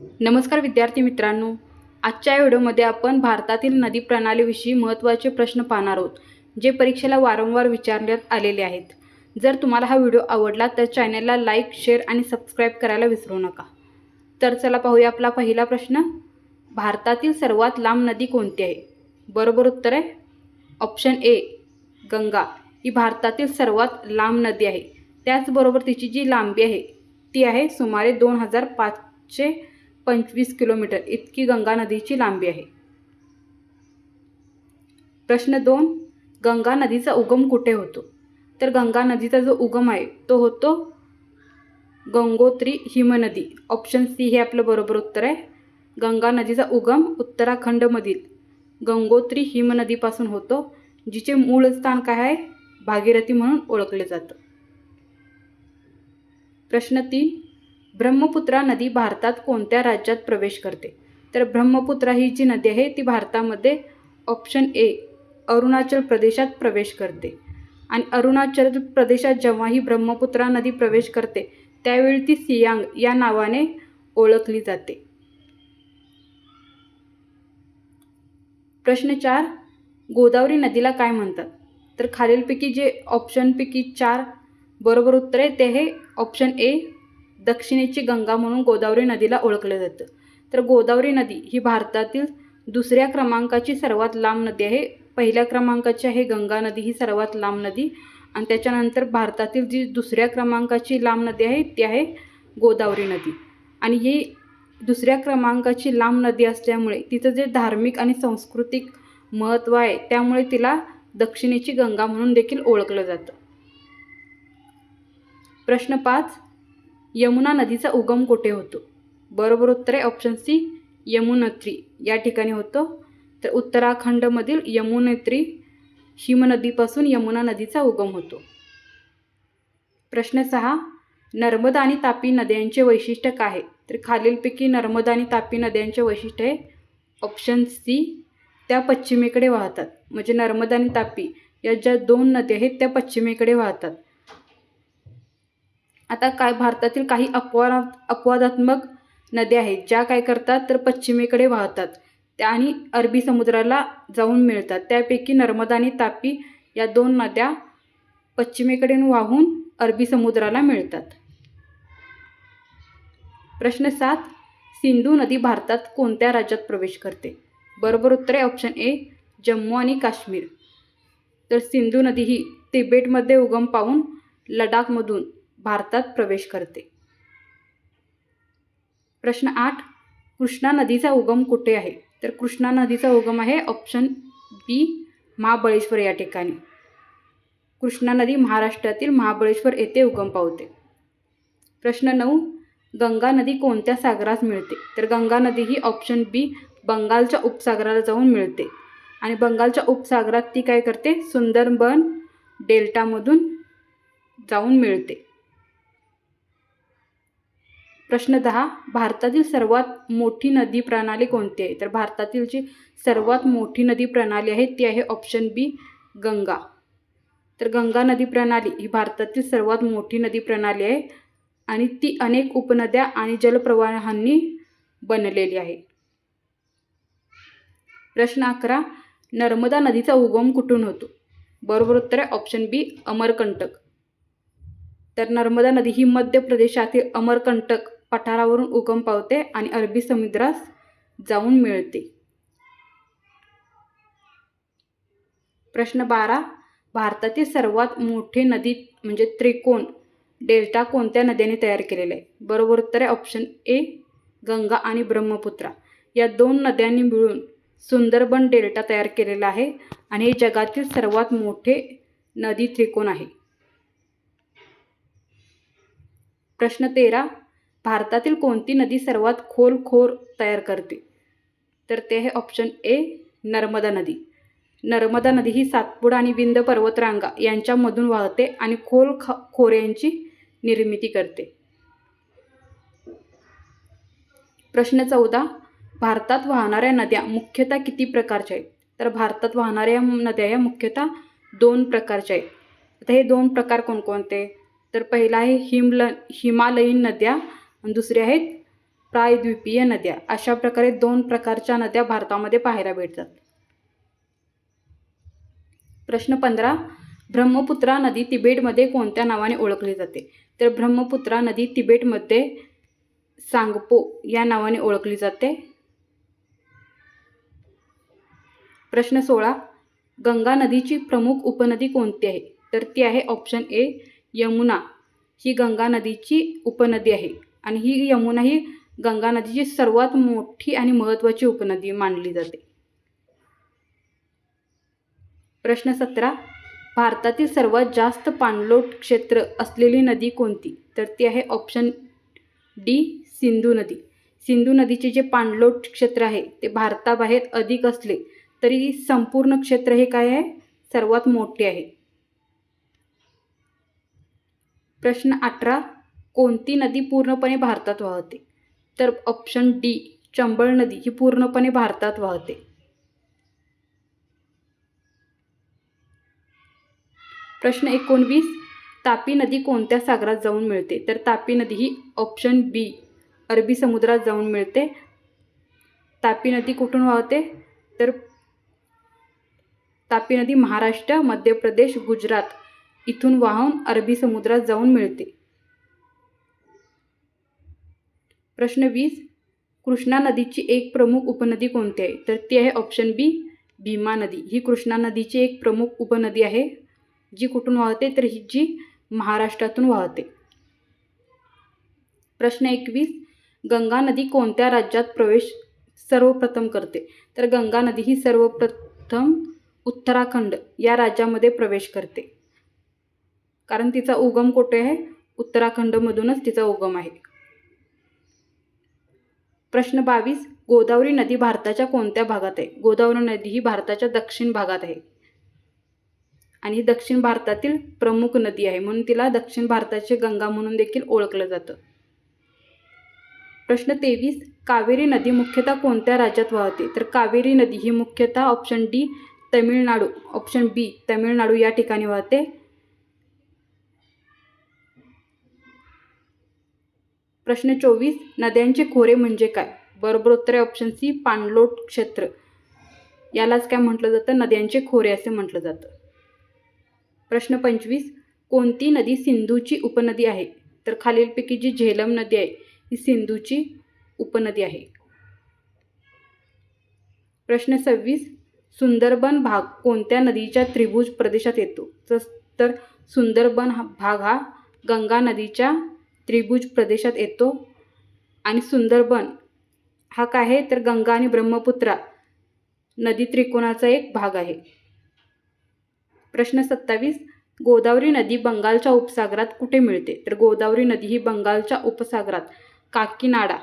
नमस्कार विद्यार्थी मित्रांनो. आजच्या व्हिडिओमध्ये आपण भारतातील नदी प्रणालीविषयी महत्त्वाचे प्रश्न पाहणार आहोत जे परीक्षेला वारंवार विचारण्यात आलेले आहेत. जर तुम्हाला हा व्हिडिओ आवडला तर चॅनलला लाईक शेअर आणि सबस्क्राईब करायला विसरू नका. तर चला पाहूया आपला पहिला प्रश्न. भारतातील सर्वात लांब नदी कोणती आहे? बरोबर उत्तर आहे ऑप्शन ए गंगा. ही भारतातील सर्वात लांब नदी आहे. त्याचबरोबर तिची जी लांबी आहे ती आहे सुमारे दोन हजार पाचशे पंचवीस किलोमीटर इतकी गंगा नदीची लांबी आहे. प्रश्न दोन गंगा नदीचा उगम कुठे होतो? तर गंगा नदीचा जो उगम आहे तो होतो गंगोत्री हिमनदी ऑप्शन सी हे आपलं बरोबर उत्तर आहे. गंगा नदीचा उगम उत्तराखंडमधील गंगोत्री हिमनदीपासून होतो जिचे मूळ स्थान काय आहे? भागीरथी म्हणून ओळखले जातं. प्रश्न तीन ब्रह्मपुत्रा नदी भारतात कोणत्या राज्यात प्रवेश करते? तर ब्रह्मपुत्रा ही जी नदी आहे ती भारतामध्ये ऑप्शन ए अरुणाचल प्रदेशात प्रवेश करते. आणि अरुणाचल प्रदेशात जेव्हा ही ब्रह्मपुत्रा नदी प्रवेश करते त्यावेळी ती सियांग या नावाने ओळखली जाते. प्रश्न चार गोदावरी नदीला काय म्हणतात? तर खालीलपैकी जे ऑप्शनपैकी चार बरोबर उत्तर आहे ते हे ऑप्शन ए दक्षिणेची गंगा म्हणून गोदावरी नदीला ओळखलं जातं. तर गोदावरी नदी ही भारतातील दुसऱ्या क्रमांकाची सर्वात लांब नदी आहे. पहिल्या क्रमांकाची आहे गंगा नदी ही सर्वात लांब नदी. आणि त्याच्यानंतर भारतातील जी दुसऱ्या क्रमांकाची लांब नदी आहे ती आहे गोदावरी नदी. आणि ही दुसऱ्या क्रमांकाची लांब नदी असल्यामुळे तिचं जे धार्मिक आणि सांस्कृतिक महत्त्व आहे त्यामुळे तिला दक्षिणेची गंगा म्हणून देखील ओळखलं जातं. प्रश्न पाच यमुना नदीचा उगम कुठे होतो? बरोबर उत्तर आहे ऑप्शन सी यमुनत्री या ठिकाणी होतो. तर उत्तराखंडमधील यमुनेत्री हिमनदीपासून यमुना नदीचा उगम होतो. प्रश्न सहा नर्मदा आणि तापी नद्यांचे वैशिष्ट्य काय आहे? तर खालीलपैकी नर्मदा आणि तापी नद्यांचे वैशिष्ट्य आहे. ऑप्शन सी त्या पश्चिमेकडे वाहतात. म्हणजे नर्मदा आणि तापी या ज्या दोन नद्या आहेत त्या पश्चिमेकडे वाहतात. आता काय भारतातील काही अपवा अपवादात्मक नद्या आहेत ज्या काय करतात तर पश्चिमेकडे वाहतात. त्या आणि अरबी समुद्राला जाऊन मिळतात. त्यापैकी नर्मदा आणि तापी या दोन नद्या पश्चिमेकडे वाहून अरबी समुद्राला मिळतात. प्रश्न सात. सिंधू नदी भारतात कोणत्या राज्यात प्रवेश करते? बरोबर उत्तर आहे ऑप्शन ए जम्मू आणि काश्मीर. तर सिंधू नदी ही तिबेटमध्ये उगम पावून लडाखमधून भारतात प्रवेश करते. प्रश्न आठ. कृष्णा नदीचा उगम कुठे आहे? तर कृष्णा नदीचा उगम आहे ऑप्शन बी महाबळेश्वर या ठिकाणी. कृष्णा नदी महाराष्ट्रातील महाबळेश्वर येथे उगम पावते. प्रश्न नऊ. गंगा नदी कोणत्या सागरास मिळते? तर गंगा नदी ही ऑप्शन बी बंगालच्या उपसागराला जाऊन मिळते. आणि बंगालच्या उपसागरात ती काय करते? सुंदरबन डेल्टामधून जाऊन मिळते. प्रश्न दहा भारतातील सर्वात मोठी नदी प्रणाली कोणती आहे? तर भारतातील जी सर्वात मोठी नदी प्रणाली आहे ती आहे ऑप्शन बी गंगा. तर गंगा नदी प्रणाली ही भारतातील सर्वात मोठी नदी प्रणाली आहे आणि ती अनेक उपनद्या आणि जलप्रवाहांनी बनलेली आहे. प्रश्न अकरा नर्मदा नदीचा उगम कुठून होतो? बरोबर उत्तर आहे ऑप्शन बी अमरकंटक. तर नर्मदा नदी ही मध्य प्रदेशातील अमरकंटक पठारावरून उगम पावते आणि अरबी समुद्रास जाऊन मिळते. प्रश्न बारा. भारतातील सर्वात मोठे नदी म्हणजे त्रिकोण. डेल्टा कोणत्या नद्याने तयार केलेला आहे? बरोबर उत्तर आहे ऑप्शन ए गंगा आणि ब्रह्मपुत्रा. या दोन नद्यांनी मिळून सुंदरबन डेल्टा तयार केलेला आहे आणि हे जगातील सर्वात मोठे नदी त्रिकोण आहे. प्रश्न तेरा. भारतातील कोणती नदी सर्वात खोल खोर तयार करते? तर ते आहे ऑप्शन ए नर्मदा नदी. नर्मदा नदी ही सातपुडा आणि विंध्य पर्वतरांगा यांच्यामधून वाहते आणि खोल ख खोऱ्यांची निर्मिती करते. प्रश्न चौदा. भारतात वाहणाऱ्या नद्या मुख्यतः किती प्रकारच्या आहेत? तर भारतात वाहणाऱ्या नद्या या मुख्यतः दोन प्रकारच्या आहेत. आता हे दोन प्रकार कोणकोणते? तर पहिला आहे हिमल हिमालयीन नद्या आणि दुसरे आहेत प्रायद्वीपीय नद्या. अशा प्रकारे दोन प्रकारच्या नद्या भारतामध्ये पाहायला भेटतात. प्रश्न पंधरा ब्रह्मपुत्रा नदी तिबेटमध्ये कोणत्या नावाने ओळखली जाते? तर ब्रह्मपुत्रा नदी तिबेटमध्ये सांगपो या नावाने ओळखली जाते. प्रश्न सोळा गंगा नदीची प्रमुख उपनदी कोणती आहे? तर ती आहे ऑप्शन ए यमुना. ही गंगा नदीची उपनदी आहे. आणि ही यमुना ही गंगा नदीची सर्वात मोठी आणि महत्त्वाची उपनदी मानली जाते. प्रश्न सतरा. भारतातील सर्वात जास्त पाणलोट क्षेत्र असलेली नदी कोणती? तर ती आहे ऑप्शन डी सिंधू नदी. सिंधू नदीचे जे पाणलोट क्षेत्र आहे ते भारताबाहेर अधिक असले तरी संपूर्ण क्षेत्र हे काय आहे? सर्वात मोठे आहे. प्रश्न अठरा. कोणती नदी पूर्णपणे भारतात वाहते? तर ऑप्शन डी चंबळ नदी ही पूर्णपणे भारतात वाहते. प्रश्न एकोणवीस तापी नदी कोणत्या सागरात जाऊन मिळते? तर तापी नदी ही ऑप्शन बी अरबी समुद्रात जाऊन मिळते. तापी नदी कुठून वाहते? तर तापी नदी महाराष्ट्र मध्य प्रदेश गुजरात इथून वाहून अरबी समुद्रात जाऊन मिळते. प्रश्न वीस कृष्णा नदीची एक प्रमुख उपनदी कोणती आहे? तर ती आहे ऑप्शन बी भीमा नदी. ही कृष्णा नदीची एक प्रमुख उपनदी आहे जी कुठून वाहते? तर ही जी महाराष्ट्रातून वाहते. प्रश्न एकवीस गंगा नदी कोणत्या राज्यात प्रवेश सर्वप्रथम करते? तर गंगा नदी ही सर्वप्रथम उत्तराखंड या राज्यामध्ये प्रवेश करते. कारण तिचा उगम कुठे आहे? उत्तराखंडमधूनच तिचा उगम आहे. प्रश्न बावीस गोदावरी नदी भारताच्या कोणत्या भागात आहे? गोदावरी नदी ही भारताच्या दक्षिण भागात आहे. आणि दक्षिण भारतातील प्रमुख नदी आहे म्हणून तिला दक्षिण भारताची गंगा म्हणून देखील ओळखलं जातं. प्रश्न तेवीस कावेरी नदी मुख्यतः कोणत्या राज्यात वाहते? तर कावेरी नदी ही मुख्यतः option D Tamil Nadu option B Tamil Nadu या ठिकाणी वाहते. प्रश्न चोवीस नद्यांचे खोरे म्हणजे काय? बरोबर उत्तर आहे ऑप्शन सी पाणलोट क्षेत्र. यालाच काय म्हटलं जातं? नद्यांचे खोरे असे म्हटलं जातं. प्रश्न पंचवीस कोणती नदी सिंधूची उपनदी आहे? तर खालीलपैकी जी झेलम नदी आहे ही सिंधूची उपनदी आहे. प्रश्न सव्वीस सुंदरबन भाग कोणत्या नदीच्या त्रिभुज प्रदेशात येतो? तस- तर सुंदरबन हा भाग हा गंगा नदीच्या त्रिभुज प्रदेशात येतो. आणि सुंदरबन हा काय आहे? तर गंगा आणि ब्रह्मपुत्रा नदी त्रिकोणाचा एक भाग आहे. प्रश्न सत्तावीस गोदावरी नदी बंगालच्या उपसागरात कुठे मिळते? तर गोदावरी नदी ही बंगालच्या उपसागरात काकीनाडा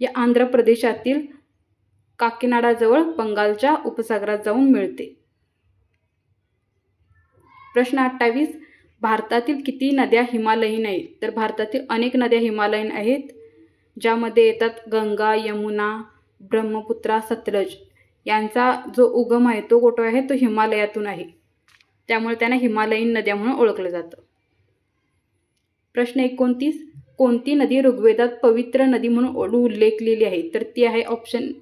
या आंध्र प्रदेशातील काकीनाडाजवळ बंगालच्या उपसागरात जाऊन मिळते. प्रश्न अठ्ठावीस भारतातील किती नद्या हिमालयीन आहेत? तर भारतातील अनेक नद्या हिमालयीन आहेत ज्यामध्ये येतात गंगा यमुना ब्रह्मपुत्रा सतलज. यांचा जो उगम आहे तो कुठं आहे? तो हिमालयातून आहे. त्यामुळे त्यांना हिमालयीन नद्या म्हणून ओळखलं जातं. प्रश्न एकोणतीस. कोणती नदी ऋग्वेदात पवित्र नदी म्हणून उल्लेखलेली आहे? तर ती आहे ऑप्शन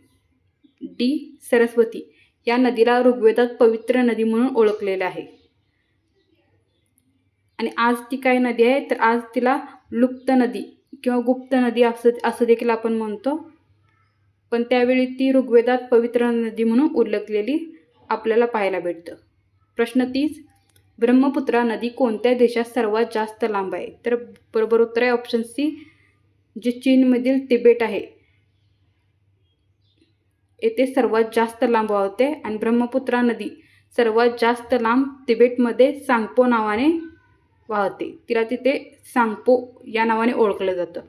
डी सरस्वती. या नदीला ऋग्वेदात पवित्र नदी म्हणून ओळखलेलं आहे. आणि आज ती काय नदी आहे तर आज तिला लुप्त नदी किंवा गुप्त नदी असं असं देखील आपण म्हणतो. पण त्यावेळी ती ऋग्वेदात पवित्र नदी म्हणून उल्लेखलेली आपल्याला पाहायला भेटतं. प्रश्न तीस ब्रह्मपुत्रा नदी कोणत्या देशात सर्वात जास्त लांब आहे? तर बरोबर उत्तर आहे ऑप्शन सी जे चीनमधील तिबेट आहे. येथे सर्वात जास्त लांब होते आणि ब्रह्मपुत्रा नदी सर्वात जास्त लांब तिबेटमध्ये सांगपो नावाने वाहते. तिला तिथे सांगपो या नावाने ओळखलं जातं.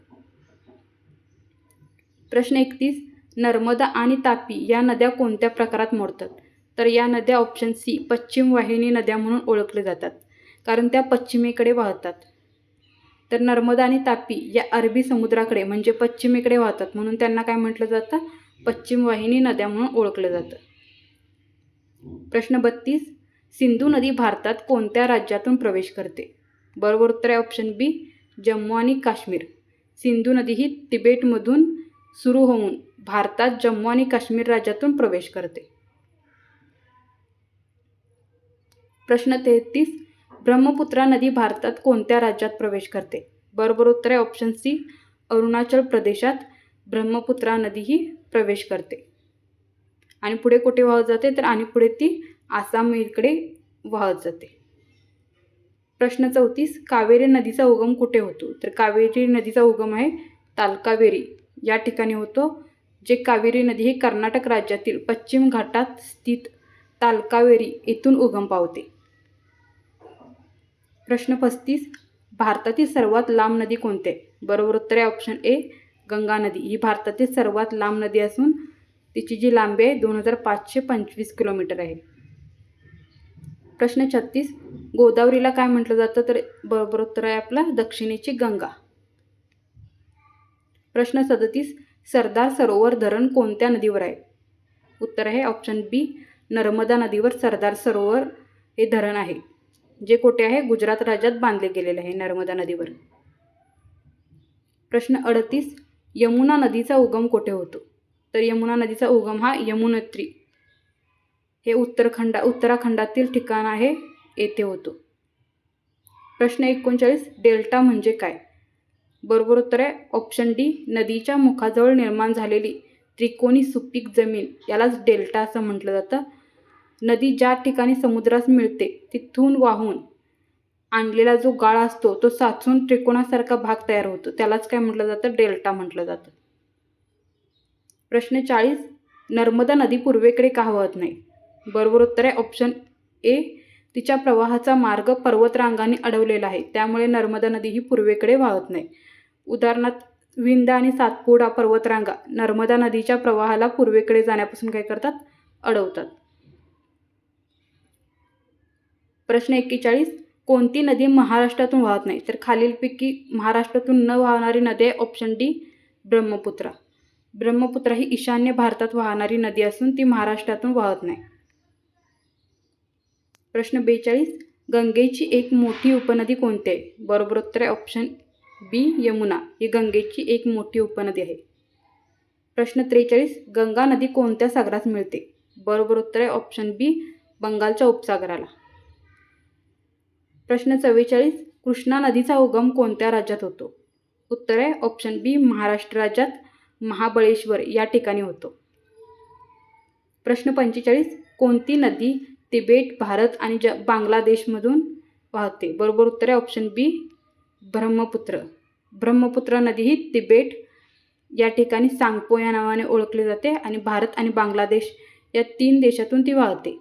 प्रश्न एकतीस नर्मदा आणि तापी या नद्या कोणत्या प्रकारात मोडतात? तर या नद्या ऑप्शन सी पश्चिम वाहिनी नद्या म्हणून ओळखल्या जातात कारण त्या पश्चिमेकडे वाहतात. तर नर्मदा आणि तापी या अरबी समुद्राकडे म्हणजे पश्चिमेकडे वाहतात म्हणून त्यांना काय म्हटलं जातं? पश्चिम वाहिनी नद्या म्हणून ओळखलं जातं. प्रश्न बत्तीस सिंधू नदी भारतात कोणत्या राज्यातून प्रवेश करते? बरोबर उत्तर आहे ऑप्शन बी जम्मू आणि काश्मीर. सिंधू नदी ही तिबेटमधून सुरू होऊन भारतात जम्मू आणि काश्मीर राज्यातून प्रवेश करते. प्रश्न तेहतीस ब्रह्मपुत्रा नदी भारतात कोणत्या राज्यात प्रवेश करते? बरोबर उत्तर आहे ऑप्शन सी अरुणाचल प्रदेशात ब्रह्मपुत्रा नदी ही प्रवेश करते. आणि पुढे कुठे वाहत जाते? तर आणि पुढे ती आसाम इकडे वाहत जाते. प्रश्न चौतीस कावेरी नदीचा उगम कुठे होतो? तर कावेरी नदीचा उगम आहे तालकावेरी. या ठिकाणी होतो जे कावेरी नदी ही कर्नाटक राज्यातील पश्चिम घाटात स्थित तालकावेरी येथून उगम पावते. प्रश्न पस्तीस भारतातील सर्वात लांब नदी कोणते? आहे बरोबर उत्तर आहे ऑप्शन ए गंगा नदी. ही भारतातील सर्वात लांब नदी असून तिची जी लांबी आहे दोन हजार पाचशे पंचवीस किलोमीटर आहे. प्रश्न छत्तीस. गोदावरीला काय म्हटलं जातं? तर बरोबर उत्तर आहे आपला दक्षिणेची गंगा. प्रश्न सदतीस. सरदार सरोवर धरण कोणत्या नदीवर आहे? उत्तर आहे ऑप्शन बी नर्मदा नदीवर सरदार सरोवर हे धरण आहे. जे कोठे आहे? गुजरात राज्यात बांधले गेलेले आहे नर्मदा नदीवर. प्रश्न अडतीस. यमुना नदीचा उगम कोठे होतो? तर यमुना नदीचा उगम हा यमुनोत्री हे उत्तरखंडा उत्तराखंडातील ठिकाण आहे येथे होतो. प्रश्न एकोणचाळीस डेल्टा म्हणजे काय? बरोबर उत्तर आहे ऑप्शन डी नदीच्या मुखाजवळ निर्माण झालेली त्रिकोणी सुपीक जमीन यालाच डेल्टा असं म्हटलं जातं. नदी ज्या ठिकाणी समुद्रास मिळते तिथून वाहून आणलेला जो गाळ असतो तो साचून त्रिकोणासारखा भाग तयार होतो. त्यालाच काय म्हटलं जातं? डेल्टा म्हटलं जातं. प्रश्न चाळीस नर्मदा नदी पूर्वेकडे का वाहत नाही? बरोबर उत्तर. आहे ऑप्शन ए तिच्या प्रवाहाचा मार्ग पर्वतरांगाने अडवलेला आहे. त्यामुळे नर्मदा नदी ही पूर्वेकडे वाहत नाही. उदाहरणार्थ विंद आणि सातपुडा पर्वतरांगा नर्मदा नदीच्या प्रवाहाला पूर्वेकडे जाण्यापासून काय करतात? अडवतात. प्रश्न एक्केचाळीस कोणती नदी महाराष्ट्रातून वाहत नाही? तर खालीलपैकी महाराष्ट्रातून न वाहणारी नदी आहे ऑप्शन डी ब्रह्मपुत्रा. ब्रह्मपुत्रा ही ईशान्य भारतात वाहणारी नदी असून ती महाराष्ट्रातून वाहत नाही. प्रश्न बेचाळीस गंगेची एक मोठी उपनदी कोणती? आहे बरोबर उत्तर आहे ऑप्शन बी यमुना. ही गंगेची एक मोठी उपनदी आहे. प्रश्न त्रेचाळीस गंगा नदी कोणत्या सागरात मिळते? बरोबर उत्तर आहे ऑप्शन बी बंगालच्या उपसागराला. प्रश्न चव्वेचाळीस कृष्णा नदीचा उगम कोणत्या राज्यात होतो? उत्तर आहे ऑप्शन बी महाराष्ट्र राज्यात महाबळेश्वर या ठिकाणी होतो. प्रश्न पंचेचाळीस कोणती नदी तिबेट भारत आणि ज बांगलादेशमधून वाहते. बरोबर उत्तर आहे ऑप्शन बी ब्रह्मपुत्र. ब्रह्मपुत्र नदी ही तिबेट या ठिकाणी सांगपो या नावाने ओळखली जाते आणि भारत आणि बांगलादेश या तीन देशातून ती वाहते.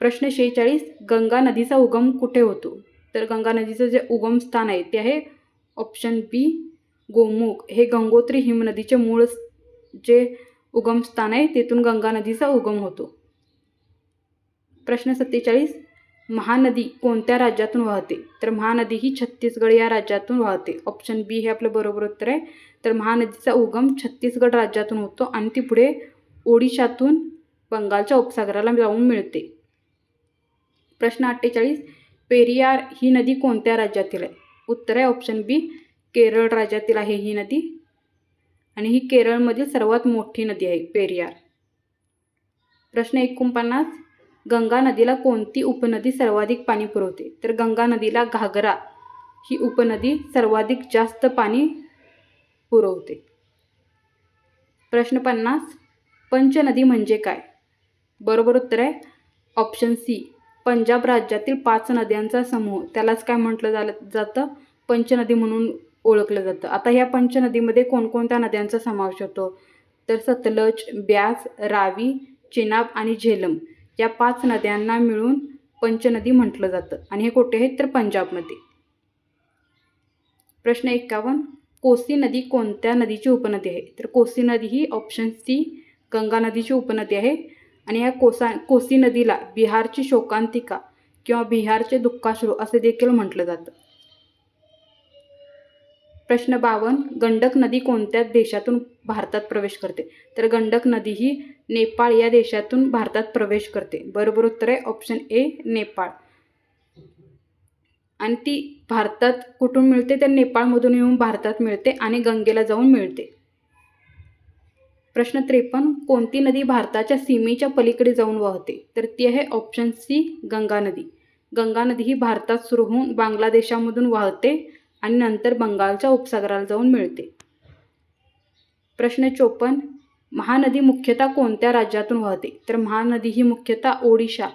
प्रश्न शेहेचाळीस गंगा नदीचा उगम कुठे होतो? तर गंगा नदीचं जे उगम स्थान आहे ते आहे ऑप्शन बी गोमुख. हे गंगोत्री हिमनदीचे मूळ जे उगमस्थान आहे तेथून गंगा नदीचा उगम होतो. प्रश्न सत्तेचाळीस महानदी कोणत्या राज्यातून वाहते? तर महानदी ही छत्तीसगड या राज्यातून वाहते. ऑप्शन बी हे आपलं बरोबर उत्तर आहे. तर महानदीचा उगम छत्तीसगड राज्यातून होतो आणि ती पुढे ओडिशातून बंगालच्या उपसागराला जाऊन मिळते. प्रश्न अठ्ठेचाळीस पेरियार ही नदी कोणत्या राज्यातील आहे? उत्तर आहे ऑप्शन बी केरळ राज्यातील आहे ही नदी. आणि ही केरळमधील सर्वात मोठी नदी आहे पेरियार. प्रश्न एकोणपन्नास गंगा नदीला कोणती उपनदी सर्वाधिक पाणी पुरवते? तर गंगा नदीला घागरा ही उपनदी सर्वाधिक जास्त पाणी पुरवते. प्रश्न पन्नास पंचनदी म्हणजे काय? बरोबर उत्तर आहे ऑप्शन सी पंजाब राज्यातील पाच नद्यांचा समूह त्यालाच काय म्हटलं झालं जातं? पंचनदी म्हणून ओळखलं जातं. आता ह्या पंचनदीमध्ये कोणकोणत्या नद्यांचा समावेश होतो? तर सतलज ब्यास रावी चिनाब आणि झेलम. या पाच नद्यांना मिळून पंचनदी म्हटलं जातं. आणि हे कुठे आहेत? तर पंजाबमध्ये. प्रश्न एक्कावन्न. कोसी नदी कोणत्या नदीची उपनदी आहे? तर कोसी नदी ही ऑप्शन सी गंगा नदीची उपनदी आहे. आणि या कोसा कोसी नदीला बिहारची शोकांतिका किंवा बिहारचे दुःखाश्रू असे देखील म्हटलं जातं. प्रश्न बावन्न. गंडक नदी कोणत्या देशातून भारतात प्रवेश करते? तर गंडक नदी ही नेपाळ या देशातून भारतात प्रवेश करते. बरोबर उत्तर आहे ऑप्शन ए नेपाळ. आणि ती भारतात कुठून मिळते? तर नेपाळमधून येऊन भारतात मिळते आणि गंगेला जाऊन मिळते. प्रश्न त्रेपन्न कोणती नदी भारताच्या सीमेच्या पलीकडे जाऊन वाहते? तर ती आहे ऑप्शन सी गंगा नदी. गंगा नदी ही भारतात सुरू होऊन बांगलादेशामधून वाहते आणि नंतर बंगालच्या उपसागराला जाऊन मिळते. प्रश्न चोपन्न महानदी मुख्यतः कोणत्या राज्यातून वाहते? तर महानदी ही मुख्यतः ओडिशा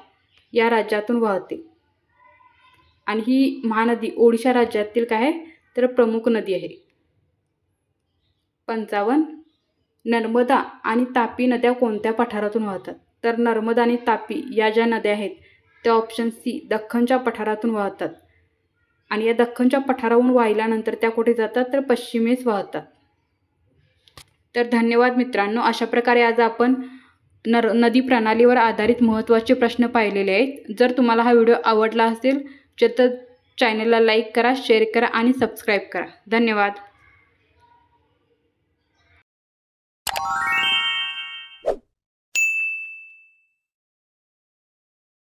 या राज्यातून वाहते. आणि ही महानदी ओडिशा राज्यातील काय आहे? तर प्रमुख नदी आहे. पंचावन्न नर्मदा आणि तापी नद्या कोणत्या पठारातून वाहतात? तर नर्मदा आणि तापी या ज्या नद्या आहेत त्या ऑप्शन सी दख्खनच्या पठारातून वाहतात. आणि या दख्खनच्या पठारावरून वाहिल्यानंतर त्या कुठे जातात? तर पश्चिमेस वाहतात. तर धन्यवाद मित्रांनो. अशा प्रकारे आज आपण नर नदी प्रणालीवर आधारित महत्त्वाचे प्रश्न पाहिलेले आहेत. जर तुम्हाला हा व्हिडिओ आवडला असेल तर चॅनलला लाईक करा शेअर करा आणि सबस्क्राईब करा. धन्यवाद.